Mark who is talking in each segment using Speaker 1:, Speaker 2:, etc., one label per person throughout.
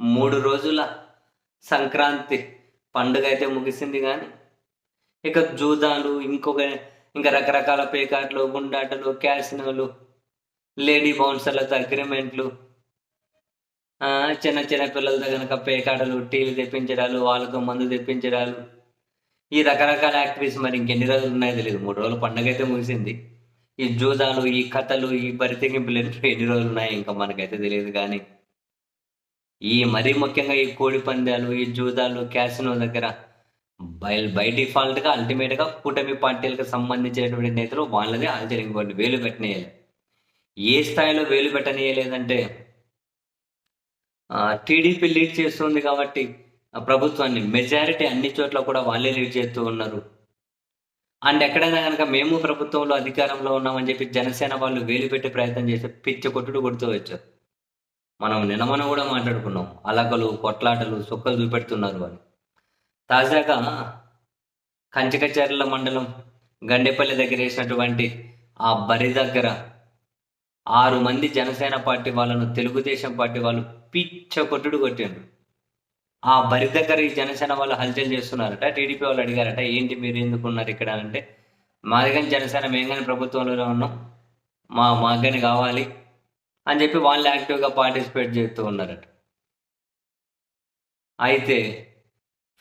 Speaker 1: మూడు రోజుల సంక్రాంతి పండుగ అయితే ముగిసింది కానీ ఇక జూదాలు ఇంకొక ఇంకా రకరకాల పేకాట్లు గుండాటలు క్యాసినోలు లేడీ బౌన్సర్లతో అగ్రిమెంట్లు చిన్న చిన్న పిల్లలతో కనుక పేకాటలు టీవీ తెప్పించడాలు వాళ్ళతో మందు తెప్పించడాలు ఈ రకరకాల యాక్టివిటీస్ మరి ఇంకెన్ని రోజులు ఉన్నాయో తెలియదు. మూడు రోజులు పండుగ అయితే ముగిసింది. ఈ జూదాలు ఈ కథలు ఈ బరితెగింపులు ఎన్ని ఎన్ని రోజులు ఉన్నాయి ఇంకా మనకైతే తెలియదు కానీ ఈ మరీ ముఖ్యంగా ఈ కోడి పందాలు ఈ జూదాలు క్యాసినో దగ్గర బై బై డిఫాల్ట్గా అల్టిమేట్గా కూటమి పార్టీలకు సంబంధించినటువంటి నేతలు వాళ్ళదే ఆల్చర్ ఇంకోటి వేలు పెట్టనీయాలి. ఏ స్థాయిలో వేలు పెట్టనీయలేదంటే టీడీపీ లీడ్ చేస్తుంది కాబట్టి ప్రభుత్వాన్ని మెజారిటీ అన్ని చోట్ల కూడా వాళ్ళే లీడ్ చేస్తూ ఉన్నారు. అండ్ ఎక్కడైనా కనుక మేము ప్రభుత్వంలో అధికారంలో ఉన్నామని చెప్పి జనసేన వాళ్ళు వేలు పెట్టే ప్రయత్నం చేస్తే పిచ్చ కొట్టుడు కొడుతూ వచ్చారు. మనం నినమన కూడా మాట్లాడుకున్నాం. అలకలు కొట్లాటలు సుక్కలు చూపెడుతున్నారు అని. తాజాగా కంచకచర్ల మండలం గండేపల్లి దగ్గర వేసినటువంటి ఆ బరి దగ్గర ఆరు మంది జనసేన పార్టీ వాళ్ళను తెలుగుదేశం పార్టీ వాళ్ళు పిచ్చ కొట్టుడు కొట్టిండ్రు. ఆ బరి దగ్గర ఈ జనసేన వాళ్ళు హల్చల్ చేస్తున్నారట. టీడీపీ వాళ్ళు అడిగారట ఏంటి మీరు ఎందుకు ఉన్నారు ఇక్కడ? అంటే మాదిగని జనసేన మేము కానీ ప్రభుత్వంలోనే ఉన్నాం. మా మాగని కావాలి. అని చెప్పి వాళ్ళు యాక్టివ్గా పార్టిసిపేట్ చేస్తూ ఉన్నారట. అయితే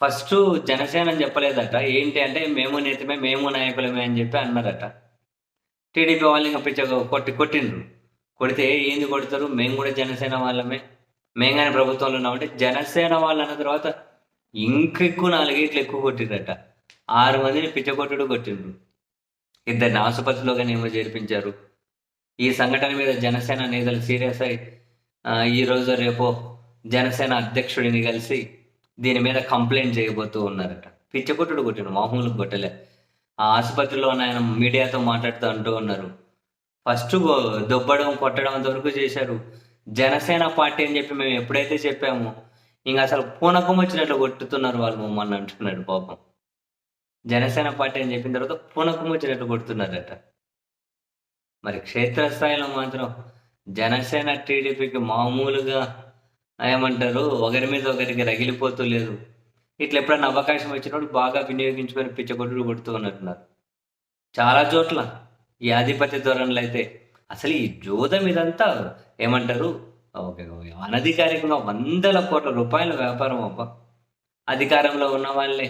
Speaker 1: ఫస్ట్ జనసేన అని చెప్పలేదట. ఏంటి అంటే మేము నేతమే మేము నాయకులమే అని చెప్పి అన్నారట. టీడీపీ వాళ్ళు ఇంకా పిచ్చ కొట్టి కొట్టిండ్రు. కొడితే ఏంది కొడతారు? మేము కూడా జనసేన వాళ్ళమే. మేము కానీ ప్రభుత్వంలో ఉన్నామంటే జనసేన వాళ్ళు అన్న తర్వాత ఇంకెక్కువ నాలుగేట్లు ఎక్కువ కొట్టిండ్రట ఆరు మందిని పిచ్చ కొట్టుడు కొట్టిండ్రు. ఇద్దరిని ఆసుపత్రిలో కానీ ఏమో చేర్పించారు. ఈ సంఘటన మీద జనసేన నేతలు సీరియస్ అయి ఈ రోజు రేపో జనసేన అధ్యక్షుడిని కలిసి దీని మీద కంప్లైంట్ చేయబోతూ ఉన్నారట. పిచ్చ కొట్టుడు కొట్టిండు మామూలు కొట్టలే. ఆ ఆసుపత్రిలో ఆయన మీడియాతో మాట్లాడుతూ అంటూ ఉన్నారు. ఫస్ట్ దొబ్బడం కొట్టడం అంతవరకు చేశారు. జనసేన పార్టీ అని చెప్పి మేము ఎప్పుడైతే చెప్పామో ఇంకా అసలు పూనకం వచ్చినట్లు కొట్టుతున్నారు వాళ్ళు మమ్మల్ని అంటున్నాడు పాపం. జనసేన పార్టీ అని చెప్పిన తర్వాత పూనకం వచ్చినట్లు కొడుతున్నారట. మరి క్షేత్రస్థాయిలో మాత్రం జనసేన టీడీపీకి మామూలుగా ఏమంటారు ఒకరి మీద ఒకరికి రగిలిపోతూ లేదు. ఇట్లా ఎప్పుడైనా అవకాశం వచ్చినప్పుడు బాగా వినియోగించుకొని పిచ్చగొడ్డులు కొడుతూ ఉన్నట్టున్నారు. చాలా చోట్ల ఈ ఆధిపత్య ధోరణులు అయితే అసలు ఈ జోదం ఇదంతా ఏమంటారు ఓకే ఓకే. అనధికారికంగా వందల కోట్ల రూపాయల వ్యాపారం అబ్బా. అధికారంలో ఉన్న వాళ్ళే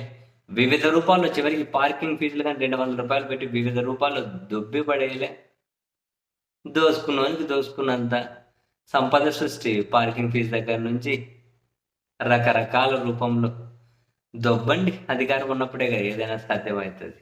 Speaker 1: వివిధ రూపాల్లో చివరికి పార్కింగ్ ఫీజులు కానీ రెండు వందల రూపాయలు పెట్టి వివిధ రూపాల్లో దొబ్బి పడేయలే. దోసుకున్నవానికి దోసుకున్నంత సంపద సృష్టి పార్కింగ్ ఫీజు దగ్గర నుంచి రకరకాల రూపంలో. దొబ్బండి అధికారం ఉన్నప్పుడే కదా ఏదైనా సాధ్యమవుతుంది.